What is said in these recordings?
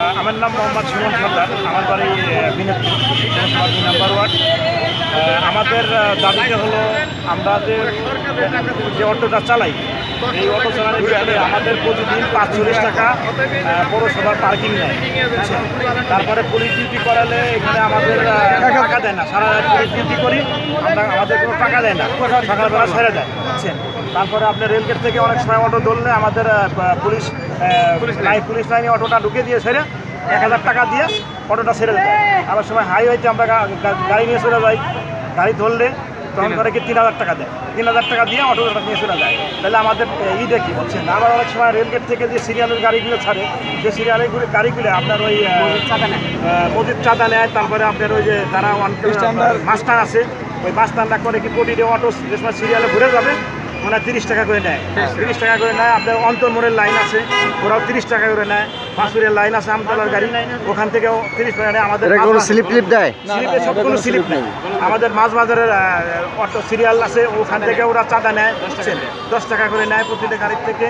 আমার নাম মোহাম্মদ সুমন সর্দার। আমার বাড়ি বিনোদপুর নাম্বার ওয়ার্ড। আমাদের দাবিটা হলো আমরা যে অটোটা চালাই, এই অটো চালানোর ক্ষেত্রে আমাদের প্রতিদিন পাঁচচল্লিশ টাকা পৌরসভার পার্কিং নেয়? তারপরে পুলিশ ডিউটি করালে এখানে আমাদের টাকা দেয় না। সারা রাত পুলিশ ডিউটি করি, আমরা, আমাদের কোনো টাকা দেয় না। সকালবেলা ছেড়ে দেয়। তারপরে আপনার রেলগেট থেকে অনেক সময় অটো ধরলে আমাদের পুলিশ লাইন পুলিশ লাইনে অটোটা ঢুকে দিয়ে সেরে এক হাজার টাকা দিয়ে অটোটা সেরে দেয় আবার সময় হাইওয়েতে আমরা গাড়ি নিয়ে চলে যাই। গাড়ি ধরলে তখন করে কি তিন হাজার টাকা দেয়। তিন হাজার টাকা দিয়ে অটোটা নিয়ে চলে যায়। তাহলে আমাদের ই দেখি বুঝছেন আবার অনেক সময় রেলগেট থেকে যে সিরিয়ালের গাড়িগুলো ছাড়ে যে সিরিয়ালের গাড়িগুলো আপনার ওই আহ, চাঁদা নেয়। তারপরে আপনার ওই যে যারা মাস্টার আছে ওই মাস্টারটা করে কি প্রতিটি অটো যে সময় সিরিয়ালে ঘুরে যাবে মানে তিরিশ টাকা করে নেয়। তিরিশ টাকা করে নেয় আপনার অন্তর্মোড়ের লাইন আছে ওরাও তিরিশ টাকা করে নেয়। পাঁচুরের লাইন আছে আমতলার গাড়ি ওখান থেকেও তিরিশ টাকা নেয়। আমাদের কোনো স্লিপ টিপ দেয়? স্লিপে সব কোনো স্লিপ নেই। আমাদের মাছ বাজারের অটো সিরিয়াল আছে ওখান থেকে ওরা চাঁদা নেয়। বুঝছেন দশ টাকা করে নেয় প্রতিটা গাড়ির থেকে।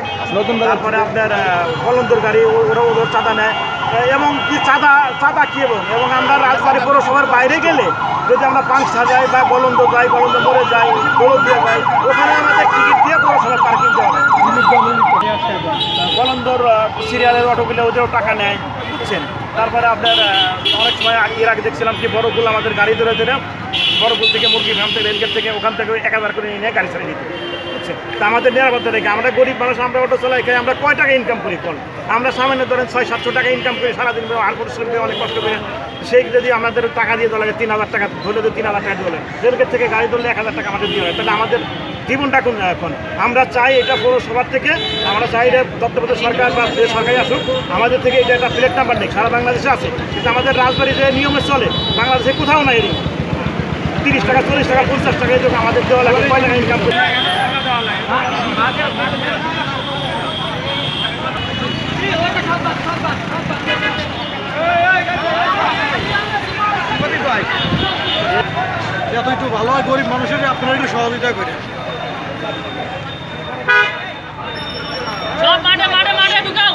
তারপরে আপনার আহ, বলন্দর গাড়ি ও- ওরা ওদের চাঁদা নেয়। এবং কি চাঁদা চাঁদা কী এবং? এবং আমরা রাজবাড়ি পৌরসভার বাইরে গেলে যদি আমরা পাঁচটা যাই বা বলন্দ যাই বলন্দ মোড়ে যাই দৌড় দিয়ে যাই, ওখানে আমাদের টিকিট দিয়ে পৌরসভার পার্কিং দেওয়া হয়। বলন্দর সিরিয়ালের অটোগুলো ওদেরও টাকা নেয়, বুঝছেন? তারপরে আপনার অনেক সময় এর আগে দেখছিলাম কি বড়গুলো আমাদের গাড়ি ধরে ধরে বড়গুল থেকে, মুরগি ফার্ম থেকে, রেলগেট থেকে, ওখান থেকে এক হাজার করে নিয়ে গাড়ি ছেড়ে দিতে বুঝছেন? তা আমাদের নিরাপত্তা রেখে আমরা গরিব মানুষ, আমরা অটো চালাই খাই, আমরা কয় টাকা ইনকাম করি কোন আমরা সামান্য ধরেন ছয়, সাতশো টাকা ইনকাম করি সারাদিন আর পরিশ্রম করে অনেক কষ্ট করে, সেই যদি আমাদের টাকা দিয়ে লাগে, তিন হাজার টাকা ধরলে তো তিন হাজার টাকা ধরলে রেলগেট থেকে গাড়ি ধরলে এক হাজার টাকা আমাদের দিয়ে হয়। তাহলে আমাদের জীবনটা কোন, এখন? আমরা চাই এটা পৌরসভার থেকে, আমরা চাই এটা সরকার বা যে সরকারি আসুক, আমাদের থেকে এটা একটা প্লেট নাম্বার নেই সারা বাংলাদেশে আছে। কিন্তু আমাদের রাজবাড়ি যে নিয়মে চলে, বাংলাদেশে কোথাও নাই তিরিশ টাকা, চল্লিশ টাকা, পঞ্চাশ টাকা, এই আমাদের দেওয়া লাগে কয় ইনকাম করি যত একটু ভালো হয়, গরিব মানুষের আপনারা একটু সহযোগিতা করে সব মাঠে মাঠে মাঠে ঢুকাও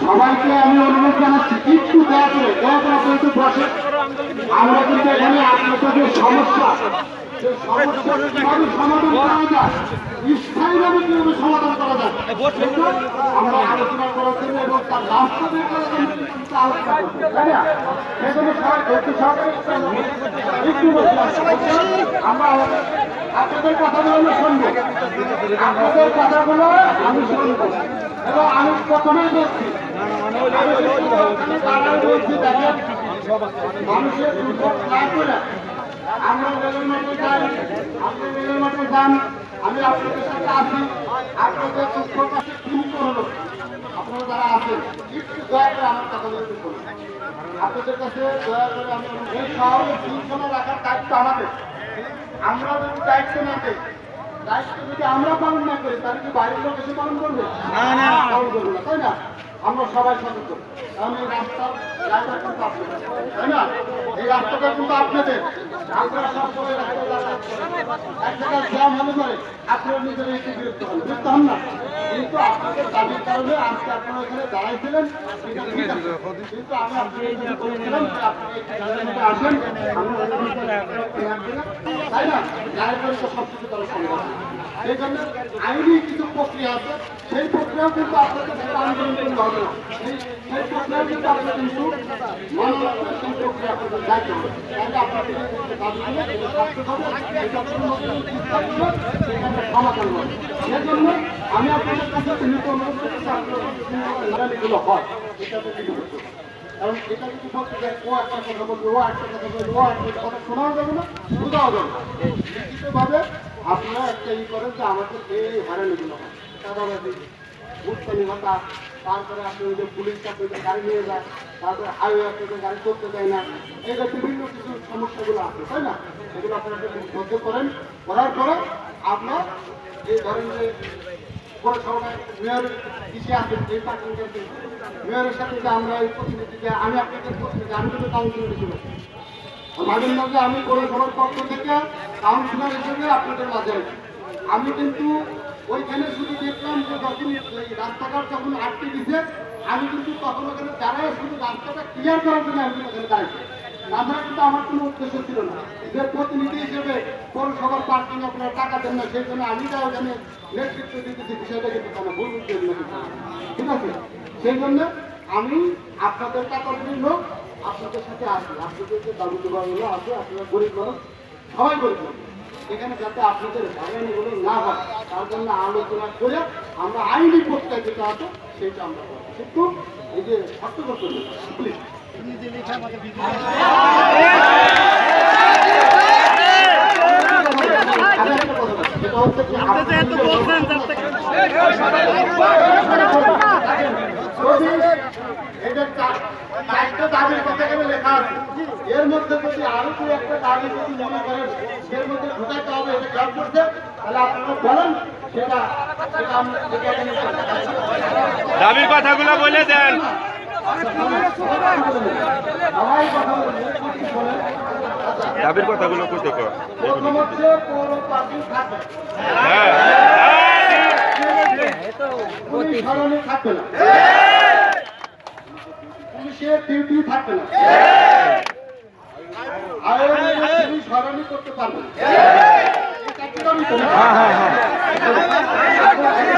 সবাইকে আমি অনুরোধ জানাচ্ছি, একটু দয়া করে দয়া করে একটু বসে। আমরা কিন্তু এখানে আপনাদের সমস্যা সমাধান করা যায় স্থায়ীভাবে কীভাবে সমাধান করা যায় আমরা আলোচনা করার জন্য এবং তার রাস্তা বের করার জন্য আলোচনা করছি, তাই না? সেজন্য সবাই ধৈর্য সহকারে। আমরা আপনাদের কথাগুলো শুনব। আপনাদের কথাগুলো আমি শুনব। এবং আমি প্রথমেই বলছি বলছি দেখেন মানুষের দুর্ভোগ না করে আমরা রেলের মধ্যে যাই আপনি রেলের মধ্যে যান আমি আপনাদের সাথে আছি। আপনাদের দুঃখ কাছে হলো আপনারা যারা আছেন একটু দয়া করে আমার কথাগুলো একটু বলুন। আপনাদের কাছে দয়া করে আমি এই শৃঙ্খলা রাখার দায়িত্ব আমাদের। আমরা যদি দায়িত্ব না দেয় দায়িত্ব যদি আমরা পালন না করি তাহলে কি বাইরের লোক এসে পালন করবে? না না। পালন করবে না তাই না? আমরা সবাই সচেতন। কারণ এই রাস্তা আপনাদের। তাই না? এই রাস্তাটা কিন্তু আপনাদের। আপনারা। এক জায়গায় জ্যাম হলে পরে আপনারা নিজেরা একটু বিরক্ত হন। বিরক্ত হন না? কিন্তু আপনাদের দাবির কারণে আজকে আপনারা এখানে দাঁড়াইছিলেন। কিন্তু আমি বলেছিলাম আসেন তাই না? করে তো সব কিছু করা সম্ভব সেই জন্য আইনি কিছু প্রক্রিয়া আছে। সেই প্রক্রিয়াও কিন্তু আন্দোলন করতে হবে না। সেই প্রক্রিয়াও কিন্তু কিন্তু সেই প্রক্রিয়া আপনাদের আমি আপনাদের কাছে বিনীত অনুরোধ করতেছি আপনারা হয়। কারণ এটা যদি বলতে যায় একটা কথা একটা কথা বলবে যাবে না, বোঝাও যাবে না। লিখিতভাবে আপনারা একটা ই করেন যে আমাদের এই হারানিগুলো হয়, চাঁদাবাজি উৎপানি ভাতা তারপরে আপনি ওই যে পুলিশ গাড়ি নিয়ে যায়, তারপরে হাইওয়ে গাড়ি করতে দেয় না এগুলো বিভিন্ন কিছু সমস্যাগুলো আছে, তাই না? এগুলো আপনারা বদ্ধ করেন, করার পরে আপনার এই ধরেন যে এই মেয়রের সাথে যে আমরা এই আমি আপনাদের প্রতিনিধি, আমি কিন্তু কাউন্সিলর হিসেবে। মাঝে আমি পৌরসভার পক্ষ থেকে কাউন্সিলর হিসেবে আপনাদের মাঝে। আমি কিন্তু ওইখানে শুধু দেখলাম যে যখন রাস্তাঘাট যখন আটকে দিছে আমি কিন্তু তখন ওখানে দাঁড়ায় শুধু রাস্তাটা ক্লিয়ার করার জন্য আমি ওখানে দাঁড়াইছি তাছাড়া কিন্তু আমার কোনো উদ্দেশ্য ছিল না। যে প্রতিনিধি হিসেবে পৌরসভার পার্কিং আপনারা টাকা দেন না, সেই জন্য আমি যা ওখানে নেতৃত্ব দিতেছি, বিষয়টা কিন্তু কোনো ভুল উদ্দেশ্য না ঠিক আছে? সেই জন্য আমি আপনাদের কাতারের লোক, আপনাদের সাথে আসি। আপনাদের যে দাবি দেওয়াগুলো আছে, আপনারা গরিব মানুষ, সবাই গরিব এখানে যাতে আপনাদের হয়রানিগুলো না হয়, তার জন্য আলোচনা করে আমরা আইনি প্রক্রিয়া যেটা আছে, সেটা আমরা করব। কিন্তু এই যে শর্ত করতে প্লিজ দাবি দাবির কথাগুলো বলে দেন। দাবির কথাগুলো করতে কর প্রথম হচ্ছে পৌর পার্কিং থাকবে হ্যাঁ পুলিশের ডিউটি থাকবে না আয়োজনে পুলিশ সরানি করতে পারবে না?